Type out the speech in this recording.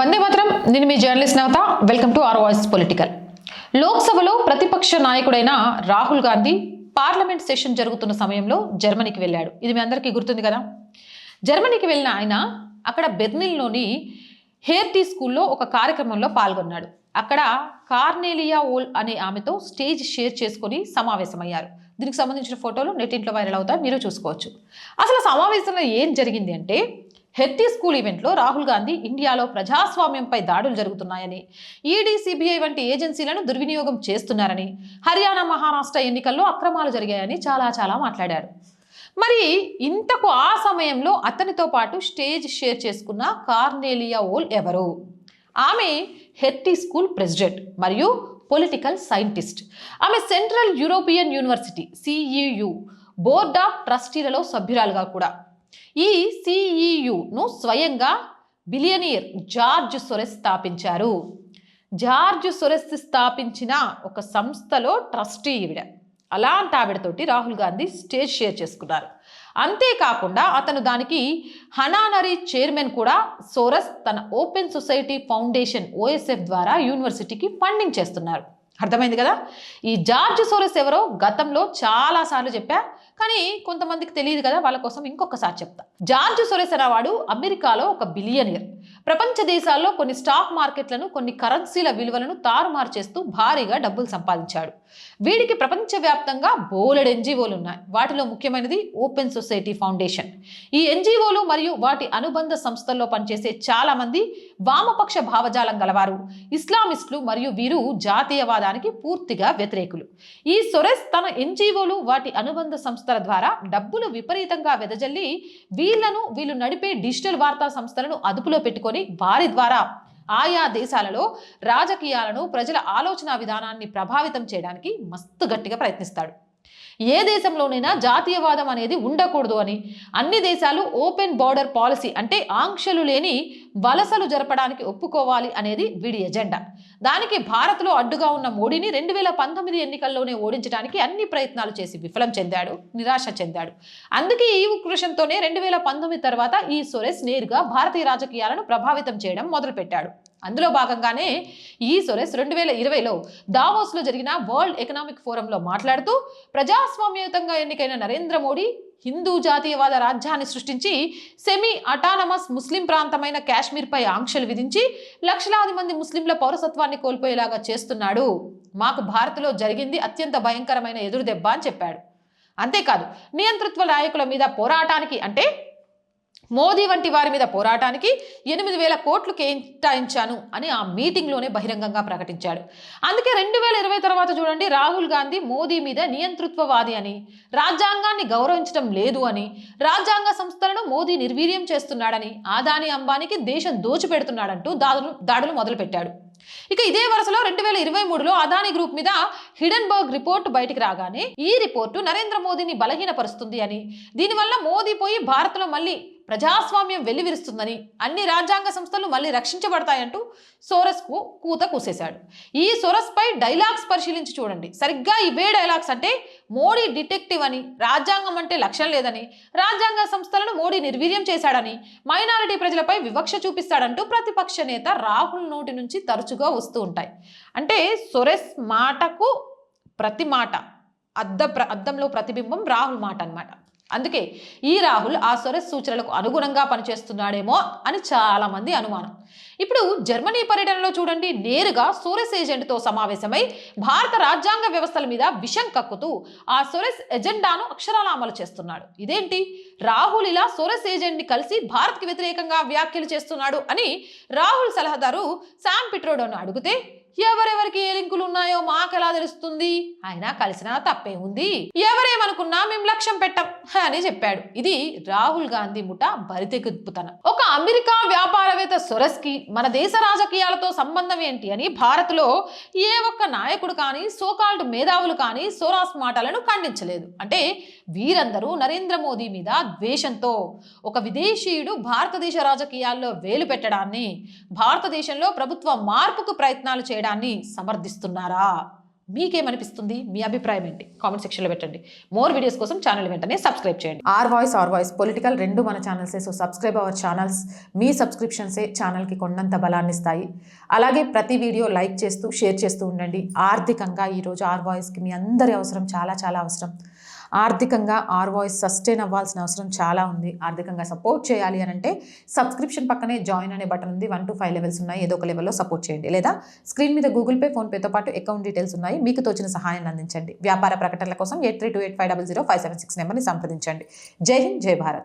వందే మాత్రం. నేను మీ journalist Navatha. Welcome to R voice political. లోక్సభలో ప్రతిపక్ష నాయకుడైన రాహుల్ గాంధీ పార్లమెంట్ సెషన్ జరుగుతున్న సమయంలో జర్మనీకి వెళ్ళాడు. ఇది మీ అందరికీ గుర్తుంది కదా? జర్మనీకి వెళ్ళిన ఆయన అక్కడ బెర్నిల్లోని హేర్టీ స్కూల్లో ఒక కార్యక్రమంలో పాల్గొన్నాడు. అక్కడ కార్నేలియా ఓల్ అనే ఆమెతో స్టేజ్ షేర్ చేసుకొని సమావేశమయ్యారు. దీనికి సంబంధించిన ఫోటోలు నెట్టింట్లో వైరల్ అవుతాయి. మీరు చూసుకోవచ్చు. అసలు సమావేశంలో ఏం జరిగింది అంటే హెత్తి స్కూల్ ఈవెంట్లో రాహుల్ గాంధీ ఇండియాలో ప్రజాస్వామ్యంపై దాడులు జరుగుతున్నాయని ఈడీ సిబిఐ వంటి ఏజెన్సీలను దుర్వినియోగం చేస్తున్నారని హర్యానా మహారాష్ట్ర ఎన్నికల్లో అక్రమాలు జరిగాయని చాలా చాలా మాట్లాడారు. మరి ఇంతకు ఆ సమయంలో అతనితో పాటు స్టేజ్ షేర్ చేసుకున్న కార్నేలియా ఓల్ ఎవరు? ఆమె హెట్టి స్కూల్ ప్రెసిడెంట్ మరియు పొలిటికల్ సైంటిస్ట్. ఆమె central European university CEU board of ట్రస్టీలలో సభ్యురాలుగా కూడా. ఈ సిఈయును స్వయంగా బిలియనీర్ జార్జ్ సొరెస్ స్థాపించారు. జార్జ్ సొరెస్ స్థాపించిన ఒక సంస్థలో ట్రస్టీ ఈవిడ. అలాంటి ఆవిడతోటి రాహుల్ గాంధీ స్టేజ్ షేర్ చేసుకున్నారు. అంతేకాకుండా అతను దానికి హనానరీ చైర్మన్ కూడా సోరస్ తన ఓపెన్ సొసైటీ ఫౌండేషన్ ఓఎస్ఎఫ్ ద్వారా యూనివర్సిటీకి ఫండింగ్ చేస్తున్నారు. అర్థమైంది కదా? ఈ జార్జ్ సోరస్ ఎవరో గతంలో చాలాసార్లు చెప్పా. కానీ కొంతమందికి తెలియదు కదా వాళ్ళ కోసం ఇంకొకసారి చెప్తా. జార్జ్ సోరస్ అనేవాడు అమెరికాలో ఒక బిలియనియర్ ప్రపంచ దేశాల్లో కొన్ని స్టాక్ మార్కెట్లను కొన్ని కరెన్సీల విలువలను తారుమారు చేస్తూ భారీగా డబ్బులు సంపాదించాడు. వీడికి ప్రపంచవ్యాప్తంగా బోలెడ్ ఎన్జిఓలు ఉన్నాయి. వాటిలో ముఖ్యమైనది ఓపెన్ సొసైటీ ఫౌండేషన్. ఈ ఎన్జిఓలు మరియు వాటి అనుబంధ సంస్థల్లో పనిచేసే చాలా మంది వామపక్ష భావజాలం గలవారు. ఇస్లామిస్టులు మరియు వీరు జాతీయవాదానికి పూర్తిగా వ్యతిరేకులు. ఈ సొరెస్ తన ఎన్జిఓలు వాటి అనుబంధ సంస్థల ద్వారా డబ్బులు విపరీతంగా వెదజల్లి వీళ్ళను వీళ్ళు నడిపే డిజిటల్ వార్తా సంస్థలను అదుపులో పెట్టుకొని వారి ద్వారా ఆయా దేశాలలో రాజకీయాలను ప్రజల ఆలోచన విధానాన్ని ప్రభావితం చేయడానికి మస్తు గట్టిగా ప్రయత్నిస్తాడు. ఏ దేశంలోనైనా జాతీయవాదం అనేది ఉండకూడదు అని. అన్ని దేశాలు ఓపెన్ బార్డర్ పాలసీ అంటే ఆంక్షలు లేని వలసలు జరపడానికి ఒప్పుకోవాలి అనేది వీడి ఎజెండా. దానికి భారత్లో అడ్డుగా ఉన్న మోడీని రెండు వేల పంతొమ్మిది ఎన్నికల్లోనే ఓడించడానికి అన్ని ప్రయత్నాలు చేసి విఫలం చెందాడు నిరాశ చెందాడు. అందుకే ఈ ఉక్రోషంతోనే రెండు వేల పంతొమ్మిది తర్వాత ఈ సొరెస్ నేరుగా భారతీయ రాజకీయాలను ప్రభావితం చేయడం మొదలుపెట్టాడు. అందులో భాగంగానే ఈ సొరెస్ రెండు వేల ఇరవైలో దావోస్లో జరిగిన వరల్డ్ ఎకనామిక్ ఫోరంలో మాట్లాడుతూ ప్రజాస్వామ్యయుతంగా ఎన్నికైన నరేంద్ర మోడీ హిందూ జాతీయవాద రాజ్యాన్ని సృష్టించి సెమీ అటానమస్ ముస్లిం ప్రాంతమైన కాశ్మీర్పై ఆంక్షలు విధించి లక్షలాది మంది ముస్లింల పౌరసత్వాన్ని కోల్పోయేలాగా చేస్తున్నాడు. మాకు భారత్లో జరిగింది అత్యంత భయంకరమైన ఎదురుదెబ్బ అని చెప్పాడు. అంతేకాదు నియంతృత్వ నాయకుల మీద పోరాటానికి అంటే మోదీ వంటి వారి మీద పోరాటానికి ఎనిమిది వేల కోట్లు కేటాయించాను అని ఆ మీటింగ్లోనే బహిరంగంగా ప్రకటించాడు. అందుకే రెండు వేల ఇరవై తర్వాత చూడండి రాహుల్ గాంధీ మోదీ మీద నియంతృత్వవాది అని రాజ్యాంగాన్ని గౌరవించడం లేదు అని రాజ్యాంగ సంస్థలను మోదీ నిర్వీర్యం చేస్తున్నాడని ఆదాని అంబానీకి దేశం దోచిపెడుతున్నాడంటూ దాడులు దాడులు మొదలుపెట్టాడు. ఇక ఇదే వరుసలో రెండు వేల ఇరవై మూడులో అదానీ గ్రూప్ మీద హిడెన్బర్గ్ రిపోర్ట్ బయటికి రాగానే ఈ రిపోర్టు నరేంద్ర మోదీని బలహీనపరుస్తుంది అని దీనివల్ల మోదీ పోయి భారత్లో మళ్ళీ ప్రజాస్వామ్యం వెల్లివిరుస్తుందని అన్ని రాజ్యాంగ సంస్థలు మళ్ళీ రక్షించబడతాయంటూ సోరస్కు కూత కూసేశాడు. ఈ సోరస్పై డైలాగ్స్ పరిశీలించి చూడండి. సరిగ్గా ఇవే డైలాగ్స్ అంటే మోడీ డిటెక్టివ్ అని రాజ్యాంగం అంటే లక్ష్యం లేదని రాజ్యాంగ సంస్థలను మోడీ నిర్వీర్యం చేశాడని మైనారిటీ ప్రజలపై వివక్ష చూపిస్తాడంటూ ప్రతిపక్ష నేత రాహుల్ నోటి నుంచి తరచుగా వస్తూ ఉంటాయి. అంటే సొరెస్ మాటకు ప్రతి మాట అద్ద ప్ర అద్దంలో ప్రతిబింబం రాహుల్ మాట అన్నమాట. అందుకే ఈ రాహుల్ ఆ సొరెస్ సూచనలకు అనుగుణంగా పనిచేస్తున్నాడేమో అని చాలామంది అనుమానం. ఇప్పుడు జర్మనీ పర్యటనలో చూడండి నేరుగా సోరెస్ ఏజెంట్తో సమావేశమై భారత రాజ్యాంగ వ్యవస్థల మీద విషం కక్కుతూ ఆ సొరెస్ ఎజెండాను అక్షరాల అమలు చేస్తున్నాడు. ఇదేంటి? రాహుల్ ఇలా సోరెస్ ఏజెంట్ని కలిసి భారత్కి వ్యతిరేకంగా వ్యాఖ్యలు చేస్తున్నాడు అని రాహుల్ సలహాదారు శామ్ పిట్రోడోను అడిగితే ఎవరెవరికి ఏ లింకులు ఉన్నాయో మాకెలా తెలుస్తుంది? ఆయన కలిసినా తప్పే ఉంది. ఎవరేమనుకున్నా మేము లక్ష్యం పెట్టం అని చెప్పాడు. ఇది రాహుల్ గాంధీ ముఠ బరితెగుపుతనం ఒక అమెరికా వ్యాపారవేత్త సొరస్కి మన దేశ రాజకీయాలతో సంబంధం ఏంటి అని భారత్లో ఏ ఒక్క నాయకుడు కానీ సోకాల్డ్ మేధావులు కానీ సోరాస్ మాటలను ఖండించలేదు. అంటే వీరందరూ నరేంద్ర మోదీ మీద ద్వేషంతో ఒక విదేశీయుడు భారతదేశ రాజకీయాల్లో వేలు పెట్టడాన్ని భారతదేశంలో ప్రభుత్వ మార్పుకు ప్రయత్నాలు చేయడాన్ని సమర్థిస్తున్నారా? మీకేమనిపిస్తుంది? మీ అభిప్రాయం ఏంటి? కామెంట్ సెక్షన్లో పెట్టండి. మోర్ వీడియోస్ కోసం ఛానల్ వెంటనే సబ్స్క్రైబ్ చేయండి. R voice R voice political రెండు మన ఛానల్సే. సో సబ్స్క్రైబ్ అవర్ ఛానల్స్ మీ సబ్స్క్రిప్షన్సే ఛానల్కి కొండంత బలాన్ని ఇస్తాయి. అలాగే ప్రతి వీడియో లైక్ చేస్తూ షేర్ చేస్తూ ఉండండి. ఆర్థికంగా ఈరోజు ఆర్ వాయిస్కి మీ అందరి అవసరం చాలా చాలా అవసరం. ఆర్థికంగా ఆర్ వాయిస్ సస్టైన్ అవ్వాల్సిన అవసరం చాలా ఉంది. ఆర్థికంగా సపోర్ట్ చేయాలి అని అంటే సబ్స్క్రిప్షన్ పక్కనే జాయిన్ అనే బటన్ ఉంది. వన్ టు ఫైవ్ లెవెల్స్ ఉన్నాయి. ఏదో ఒక లెవెల్లో సపోర్ట్ చేయండి. లేదా స్క్రీన్ మీద గూగుల్ పే ఫోన్పేతో పాటు అకౌంట్ డీటెయిల్స్ ఉన్నాయి. మీకు తోచిన సహాయాన్ని అందించండి. వ్యాపార ప్రకటనల కోసం eight three two eight five double zero five seven six నెంబర్ని సంప్రదించండి. జై హింద్ జై భారత్.